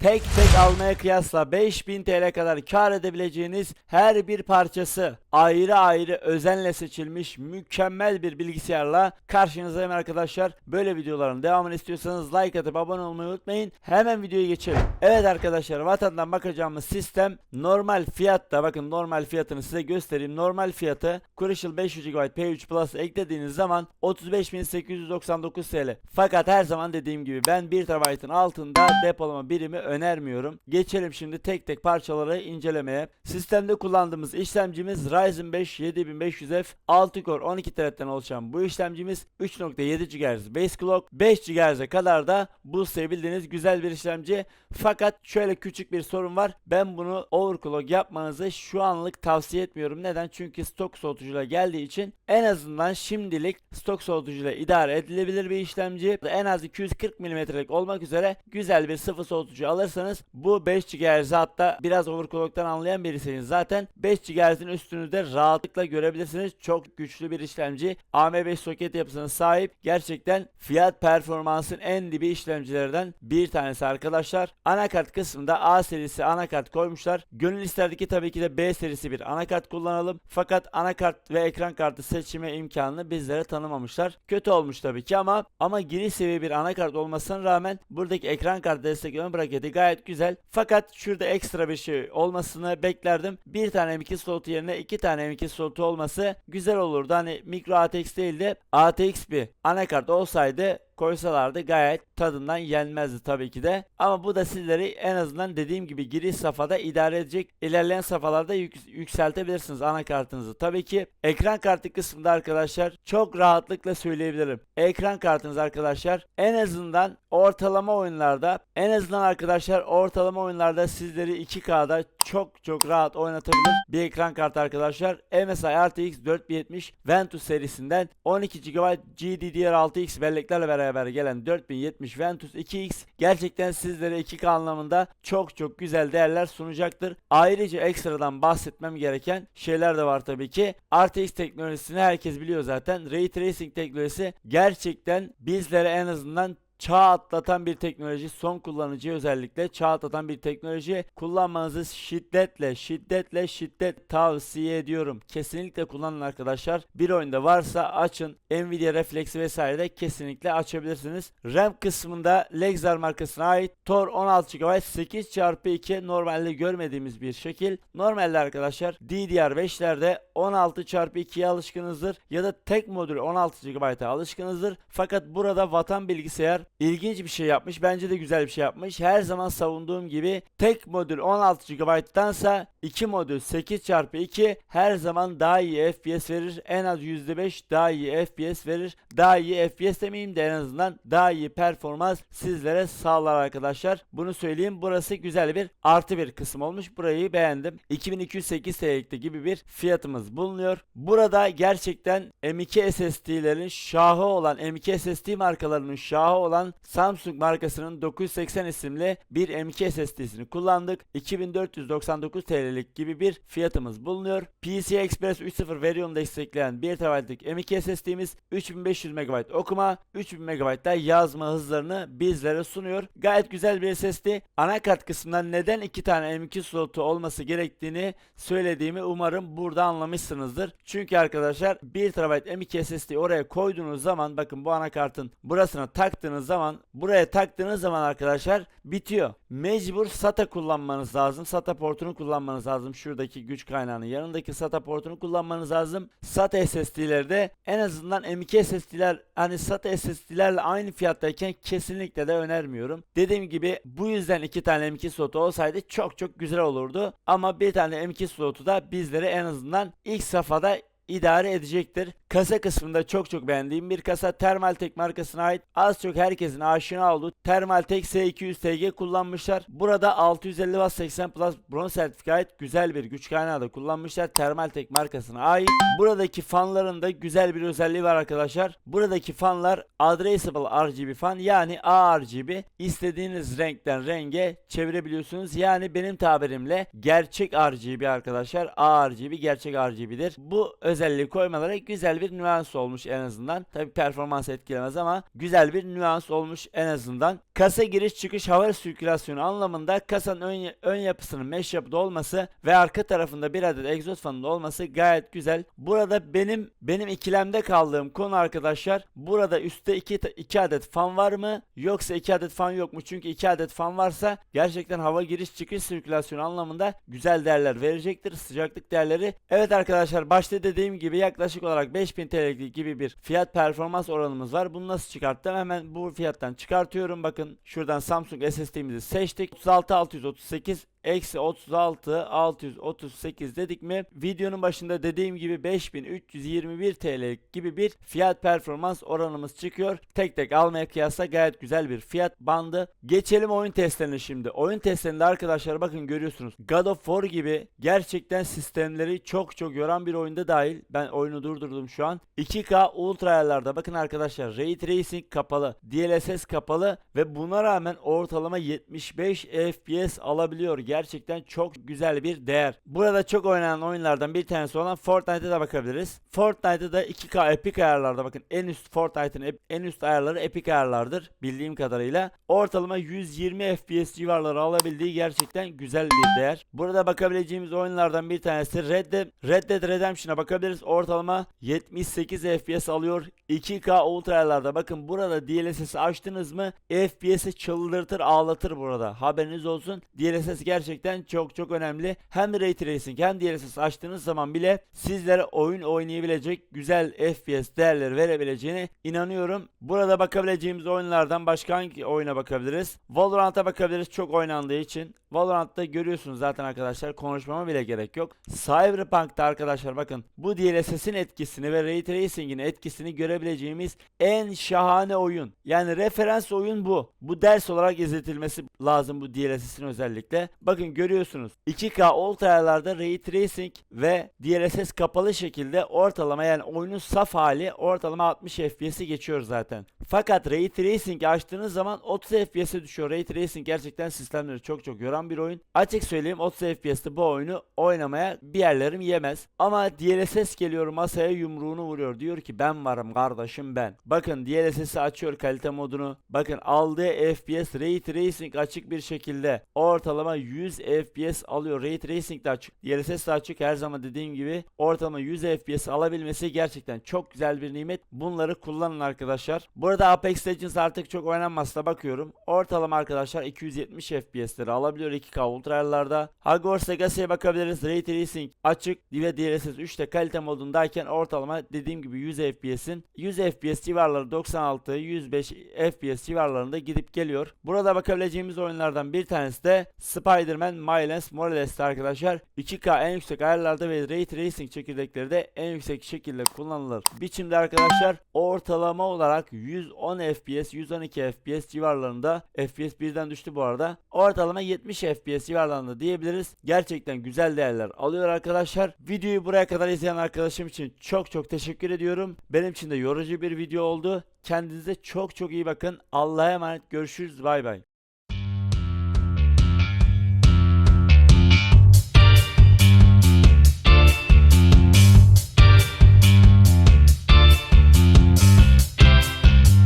tek tek almaya kıyasla 5000 TL kadar kar edebileceğiniz her bir parçası ayrı ayrı özenle seçilmiş mükemmel bir bilgisayarla karşınızdayım arkadaşlar. Böyle videoların devamını istiyorsanız like atıp abone olmayı unutmayın. Hemen videoya geçelim. Evet arkadaşlar vatandan bakacağımız sistem normal fiyatta bakın normal fiyatını size göstereyim. Normal fiyatı Crucial 500 GB P3 Plus eklediğiniz zaman 35.899 TL. Fakat her zaman dediğim gibi ben 1 TB'ın altında depolama birimi önermiyorum. Geçelim şimdi tek tek parçaları incelemeye. Sistemde kullandığımız işlemcimiz Ryzen 5 7500F 6 core 12 thread'den oluşan bu işlemcimiz 3.7 GHz base clock 5 GHz'e kadar da boostlayabildiğiniz güzel bir işlemci. Fakat şöyle küçük bir sorun var. Ben bunu overclock yapmanızı şu anlık tavsiye etmiyorum. Neden? Çünkü stok soğutucuyla geldiği için en azından şimdilik stok soğutucuyla idare edilebilir bir işlemci. En az 240 mm'lik olmak üzere güzel bir sıfır soğutucu alırsanız bu 5 GHz hatta biraz overclock'tan anlayan biriyseniz zaten 5 GHz'in üstünü de rahatlıkla görebilirsiniz. Çok güçlü bir işlemci. AM5 soket yapısına sahip. Gerçekten fiyat performansın en dibi işlemcilerden bir tanesi arkadaşlar. Anakart kısmında A serisi anakart koymuşlar. Gönül isterdi ki tabii ki de B serisi bir anakart kullanalım. Fakat anakart ve ekran kartı seçme imkanını bizlere tanımamışlar. Kötü olmuş tabii ki ama ama giriş seviye bir anakart olmasına rağmen buradaki ekran kartı destek ön braketi gayet güzel. Fakat şurada ekstra bir şey olmasını beklerdim. Bir tane M2 slotu yerine iki tane M2 slotu olması güzel olurdu. Hani micro ATX değil de ATX bir anakart olsaydı koysalardı gayet tadından yenmezdi tabii ki de. Ama bu da sizleri en azından dediğim gibi giriş safhada idare edecek. İlerleyen safhalarda yük- yükseltebilirsiniz anakartınızı. Tabii ki ekran kartı kısmında arkadaşlar çok rahatlıkla söyleyebilirim. Ekran kartınız arkadaşlar en azından ortalama oyunlarda en azından arkadaşlar ortalama oyunlarda sizleri 2K'da çok çok rahat oynatabilir bir ekran kartı arkadaşlar. MSI RTX 4070 Ventus serisinden 12 GB GDDR6X belleklerle beraber gelen 4070 Ventus 2X gerçekten sizlere 2K anlamında çok çok güzel değerler sunacaktır. Ayrıca ekstradan bahsetmem gereken şeyler de var tabii ki. RTX teknolojisini herkes biliyor zaten. Ray Tracing teknolojisi gerçekten bizlere en azından çağ atlatan bir teknoloji, son kullanıcı özellikle çağ atlatan bir teknoloji kullanmanızı şiddetle, şiddetle, şiddet tavsiye ediyorum. Kesinlikle kullanın arkadaşlar. Bir oyunda varsa açın. Nvidia refleksi vesaire de kesinlikle açabilirsiniz. RAM kısmında Lexar markasına ait Tor 16 GB 8x2 normalde görmediğimiz bir şekil. Normalde arkadaşlar DDR5'lerde 16x2'ye alışkınızdır ya da tek modül 16 GB'a alışkınızdır. Fakat burada vatan bilgisayar ilginç bir şey yapmış. Bence de güzel bir şey yapmış. Her zaman savunduğum gibi tek modül 16 GB'dansa 2 modül 8x2 her zaman daha iyi FPS verir. En az %5 daha iyi FPS verir. Daha iyi FPS demeyeyim de en azından daha iyi performans sizlere sağlar arkadaşlar. Bunu söyleyeyim. Burası güzel bir artı bir kısım olmuş. Burayı beğendim. 2208 TL'likte gibi bir fiyatımız bulunuyor. Burada gerçekten M2 SSD'lerin şahı olan M2 SSD markalarının şahı olan Samsung markasının 980 isimli bir M2 SSD'sini kullandık. 2499 TL'lik gibi bir fiyatımız bulunuyor. PCI Express 3.0 Verion'u destekleyen 1 TB'lik M2 SSD'miz 3500 MB okuma, 3000 MB da yazma hızlarını bizlere sunuyor. Gayet güzel bir SSD. Anakart kısmından neden 2 tane M2 slotu olması gerektiğini söylediğimi umarım burada anlamışsınızdır. Çünkü arkadaşlar 1 TB M2 SSD oraya koyduğunuz zaman bakın bu anakartın burasına taktığınız zaman buraya taktığınız zaman arkadaşlar bitiyor. Mecbur SATA kullanmanız lazım. SATA portunu kullanmanız lazım. Şuradaki güç kaynağının yanındaki SATA portunu kullanmanız lazım. SATA SSD'lerde en azından M2 SSD'ler hani SATA SSD'lerle aynı fiyattayken kesinlikle de önermiyorum. Dediğim gibi bu yüzden iki tane M2 slotu olsaydı çok çok güzel olurdu. Ama bir tane M2 slotu da bizlere en azından ilk safhada idare edecektir. Kasa kısmında çok çok beğendiğim bir kasa Thermaltake markasına ait az çok herkesin aşina olduğu Thermaltake S200TG kullanmışlar. Burada 650 Watt 80 Plus bronz sertifika ait güzel bir güç kaynağı da kullanmışlar. Thermaltake markasına ait. Buradaki fanların da güzel bir özelliği var arkadaşlar. Buradaki fanlar Addressable RGB fan yani ARGB. İstediğiniz renkten renge çevirebiliyorsunuz. Yani benim tabirimle gerçek RGB arkadaşlar. ARGB gerçek RGB'dir. Bu özelliği koymaları güzel bir nüans olmuş en azından. Tabi performans etkilemez ama güzel bir nüans olmuş en azından. Kasa giriş çıkış hava sirkülasyonu anlamında kasanın ön, ön yapısının mesh yapıda olması ve arka tarafında bir adet egzoz fanının olması gayet güzel. Burada benim benim ikilemde kaldığım konu arkadaşlar burada üstte 2 2 adet fan var mı yoksa 2 adet fan yok mu? Çünkü 2 adet fan varsa gerçekten hava giriş çıkış sirkülasyonu anlamında güzel değerler verecektir. Sıcaklık değerleri. Evet arkadaşlar başta dediğim gibi yaklaşık olarak 5000 TL gibi bir fiyat performans oranımız var. Bunu nasıl çıkarttım? Hemen bu fiyattan çıkartıyorum. Bakın şuradan Samsung SSD'mizi seçtik. 36638 Eksi 36 638 dedik mi videonun başında dediğim gibi 5321 TL gibi bir fiyat performans oranımız çıkıyor. Tek tek almaya kıyasla gayet güzel bir fiyat bandı. Geçelim oyun testlerine şimdi. Oyun testlerinde arkadaşlar bakın görüyorsunuz. God of War gibi gerçekten sistemleri çok çok yoran bir oyunda dahil. Ben oyunu durdurdum şu an. 2K ultra ayarlarda bakın arkadaşlar Ray Tracing kapalı. DLSS kapalı ve buna rağmen ortalama 75 FPS alabiliyor gerçekten çok güzel bir değer. Burada çok oynanan oyunlardan bir tanesi olan Fortnite'a da bakabiliriz. Fortnite'da da 2K Epic ayarlarda bakın en üst Fortnite'ın en üst ayarları Epic ayarlardır bildiğim kadarıyla. Ortalama 120 FPS civarları alabildiği gerçekten güzel bir değer. Burada bakabileceğimiz oyunlardan bir tanesi Red Dead, Red Dead Redemption'a bakabiliriz. Ortalama 78 FPS alıyor. 2K ultra ayarlarda bakın burada DLSS'i açtınız mı FPS'i çıldırtır ağlatır burada. Haberiniz olsun. DLSS gerçekten çok çok önemli. Hem Ray Tracing hem DLSS açtığınız zaman bile sizlere oyun oynayabilecek güzel FPS değerleri verebileceğine inanıyorum. Burada bakabileceğimiz oyunlardan başka hangi oyuna bakabiliriz? Valorant'a bakabiliriz çok oynandığı için. Valorant'ta görüyorsunuz zaten arkadaşlar konuşmama bile gerek yok. Cyberpunk'ta arkadaşlar bakın bu DLSS'in etkisini ve Ray Tracing'in etkisini görebileceğimiz en şahane oyun. Yani referans oyun bu. Bu ders olarak izletilmesi lazım bu DLSS'in özellikle. Bakın görüyorsunuz 2K ultra ayarlarda Ray Tracing ve DLSS kapalı şekilde ortalama yani oyunun saf hali ortalama 60 FPS'i geçiyor zaten. Fakat Ray Tracing açtığınız zaman 30 FPS'e düşüyor. Ray Tracing gerçekten sistemleri çok çok yoran bir oyun. Açık söyleyeyim 30 FPS'te bu oyunu oynamaya bir yerlerim yemez. Ama DLSS geliyor masaya yumruğunu vuruyor. Diyor ki ben varım kardeşim ben. Bakın DLSS'i açıyor kalite modunu. Bakın aldığı FPS Ray Tracing açık bir şekilde ortalama 100 FPS alıyor. Ray Tracing de açık. DLSS de açık. Her zaman dediğim gibi ortalama 100 FPS alabilmesi gerçekten çok güzel bir nimet. Bunları kullanın arkadaşlar. Burada Apex Legends artık çok oynanmazsa bakıyorum. Ortalama arkadaşlar 270 FPS'leri alabiliyor 2K ultra ayarlarda. Hogwarts Legacy'ye bakabiliriz. Ray Tracing açık ve DLSS 3'te kalite modundayken ortalama dediğim gibi 100 FPS'in 100 FPS civarları 96 105 FPS civarlarında gidip geliyor. Burada bakabileceğimiz oyunlardan bir tanesi de Spider-Man Miles Morales'te arkadaşlar. 2K en yüksek ayarlarda ve Ray Tracing çekirdekleri de en yüksek şekilde kullanılır. Biçimde arkadaşlar ortalama olarak 110 FPS 112 FPS civarlarında FPS birden düştü bu arada. Ortalama 70 FPS civarlarında diyebiliriz. Gerçekten güzel değerler alıyor arkadaşlar. Videoyu buraya kadar izleyen arkadaşım için çok çok teşekkür ediyorum. Benim için de yorucu bir video oldu. Kendinize çok çok iyi bakın. Allah'a emanet. Görüşürüz. Bay bay.